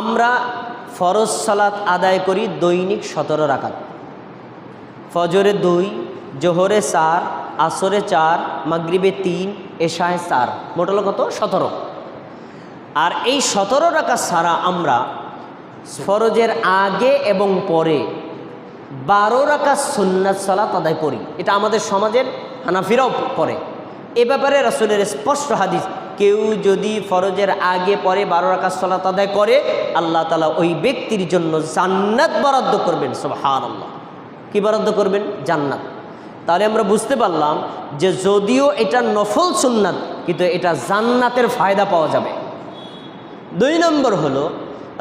আমরা ফরজ সালাত আদায় করি দৈনিক সতেরো রাকাত। ফজরে দুই, জোহরে চার, আসরে চার, মাগরিবে তিন, এশায় চার। মোট হলো কত? সতেরো। আর এই সতেরো রাকাত ছাড়া আমরা ফরজের আগে এবং পরে বারো রাকাত সুন্নাত সালাত আদায় করি। এটা আমাদের সমাজের হানাফিরাও করে এ ব্যাপারে রাসুলের স্পষ্ট হাদিস কেউ যদি ফরজের আগে পরে বারো রাকাত সালাত আদায় করে, আল্লাহ তালা ওই ব্যক্তির জন্য জান্নাত বরাদ্দ করবেন সুবহান আল্লাহ কী বরাদ্দ করবেন? জান্নাত। তাহলে আমরা বুঝতে পারলাম যে যদিও এটা নফল সুন্নাত, কিন্তু এটা জান্নাতের ফায়দা পাওয়া যাবে। দুই নম্বর হলো,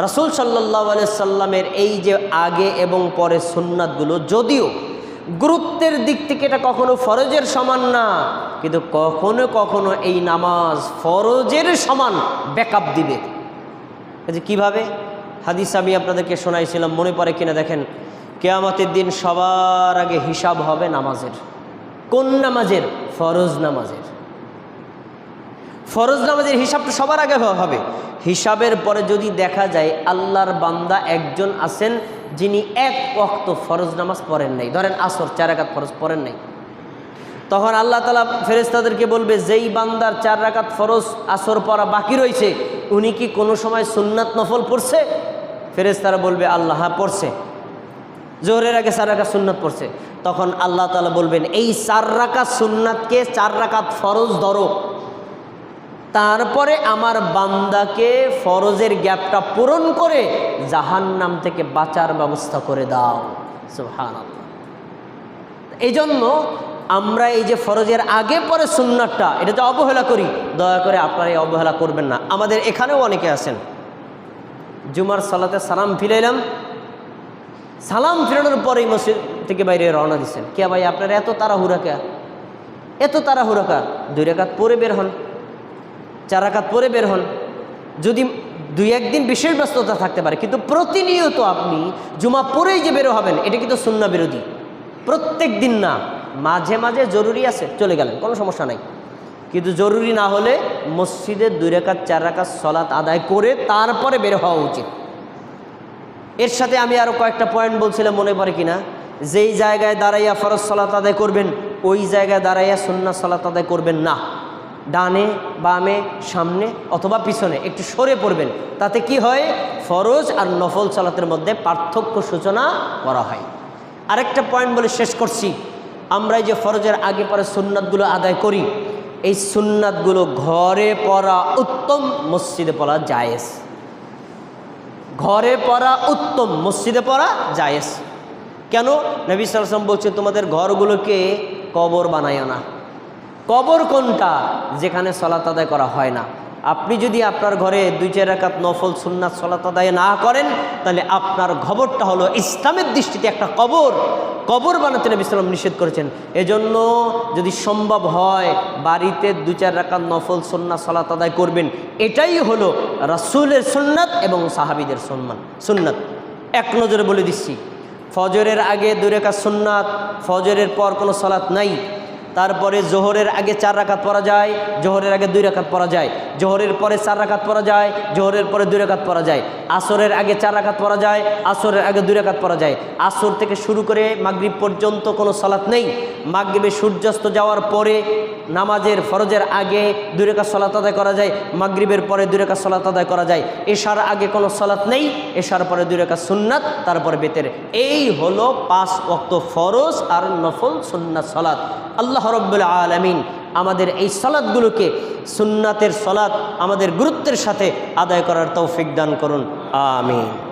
রাসুল সাল্লাহ সাল্লামের এই যে আগে এবং পরে সুন্নাতগুলো, যদিও গুরুত্বের দিক থেকে এটা কখনো ফরজের সমান না কিন্তু কখনো কখনো এই নামাজ ফরজের সমান ব্যাকআপ দিবে। যে কীভাবে? হাদিস আমি আপনাদেরকে শোনাইছিলাম, মনে পড়ে কিনা দেখেন। কেয়ামতের দিন সবার আগে হিসাব হবে নামাজের। কোন নামাজের? ফরজ নামাজের। ফরজ নামাজের হিসাবটা সবার আগে হবে। হিসাবের পরে যদি দেখা যায় আল্লাহর বান্দা একজন আছেন যিনি এক ওয়াক্ত ফরজ নামাজ পড়েন নাই। ধরেন আসর, চার রাকাত ফরজ পড়েন নাই। তখন আল্লাহ তালা ফেরেস্তাদেরকে বলবে, যেই বান্দার চার রাকাত ফরজ, আসর পড়া বাকি রয়েছে উনি কি কোনো সময় সুন্নাত নফল পড়ছে? ফেরেস্তারা বলবে, আল্লাহ হ্যাঁ পড়ছে। জোহরের আগে চার রাকাত সুন্নাত পড়ছে। তখন আল্লাহ তালা বলবেন, এই চার রাকাত সুন্নাতকে চার রাকাত ফরজ ধরো। তারপরে আমার বান্দাকে ফরজের গ্যাপটা পূরণ করে জাহান্নাম থেকে বাঁচার ব্যবস্থা করে দাও। সুহান এই জন্য আমরা এই যে ফরজের আগে পরে সুন্নাতটা এটা যে অবহেলা করি। দয়া করে আপনারা এই অবহেলা করবেন না। আমাদের এখানেও অনেকে আছেন। জুমার সালাতে সালাম ফিরাইলাম। সালাম ফিরানোর পরেই মসজিদ থেকে বাইরে রওনা দিচ্ছেন কে ভাই, আপনারা এত তাড়াহুড়া কে এত তাড়াহুড়া কা দুই রেখাত পরে বের হন। চার রাকাত পরে বের হন। যদি দুই একদিন বিশেষ ব্যস্ততা থাকতে পারে, কিন্তু প্রতিনিয়ত আপনি জুমা পরেই যে বেরো হবেন, এটা কিন্তু শূন্য বিরোধী। প্রত্যেক দিন না। মাঝে মাঝে জরুরি আছে, চলে গেলেন, কোনো সমস্যা নাই। কিন্তু জরুরি না হলে মসজিদে দুই রেখাত, চার রাকাত সলাৎ আদায় করে তারপরে বের হওয়া উচিত। এর সাথে আমি আরও কয়েকটা পয়েন্ট বলছিলাম, মনে পড়ে কিনা? যেই জায়গায় দাঁড়াইয়া ফরজ সলাত আদায় করবেন, ওই জায়গায় দাঁড়াইয়া সুন্না সলাত আদায় করবেন না। ডানে, বামে, সামনে অথবা পিছনে একটু সরে পড়বেন। তাতে কি হয়? ফরজ আর নফল সালাতের মধ্যে পার্থক্য সূচনা করা হয়। আরেকটা পয়েন্ট বলে শেষ করছি। আমরা যে ফরজের আগে পরে সুন্নাতগুলো আদায় করি, এই সুন্নাতগুলো ঘরে পড়া উত্তম, মসজিদে পড়া জায়েজ। ঘরে পড়া উত্তম, মসজিদে পড়া জায়েজ। কেন? নবী সালাম বলছে, তোমাদের ঘরগুলোকে কবর বানায় না। কবর কোনটা? যেখানে সলাত আদায় করা হয় না। আপনি যদি আপনার ঘরে দুই, চার রাকাত নফল সুন্নাত সলাত আদায় না করেন, তাহলে আপনার খবরটা হলো ইসলামের দৃষ্টিতে একটা কবর। কবর বানাতে নবী সালাম নিষেধ করেছেন। এজন্য যদি সম্ভব হয়, বাড়িতে দু চার রাখা নফল সুন্নাত সলাত আদায় করবেন। এটাই হলো রাসুলের সুন্নাত এবং সাহাবিদের সম্মান। সুন্নাত। এক নজরে বলে দিচ্ছি, ফজরের আগে দুরেকা সুন্নাত, ফজরের পর কোনো সলাৎ নাই। তারপরে জোহরের আগে চার রাকাত পরা যায়, জোহরের আগে দুই রাকাত পরা যায়, জোহরের পরে চার রাকাত পরা যায়, জোহরের পরে দুই রাকাত পরা যায়, আসরের আগে চার রাকাত পরা যায়, আসরের আগে দুই রাকাত পরা যায়। আসর থেকে শুরু করে মাগরিব পর্যন্ত কোনো সলাৎ নেই। মাগরিবে সূর্যাস্ত যাওয়ার পরে নামাজের ফরজের আগে দুই রেখা সলাত আদায় করা যায়, মাগরিবের পরে দুই রেখা সলাত আদায় করা যায়। এশার আগে কোনো সলাৎ নেই, এশার পরে দুই রেখা সুন্নাত, তারপরে বেতের। এই হলো পাঁচ অক্ত ফরজ আর নফল সুন্নাত সলাৎ আল্লাহ রব্বুল আলমিন আমাদের এই সলাদগুলোকে সুন্নাতের সলাদ আমাদের গুরুত্বের সাথে আদায় করার তৌফিক দান করুন। আমিন।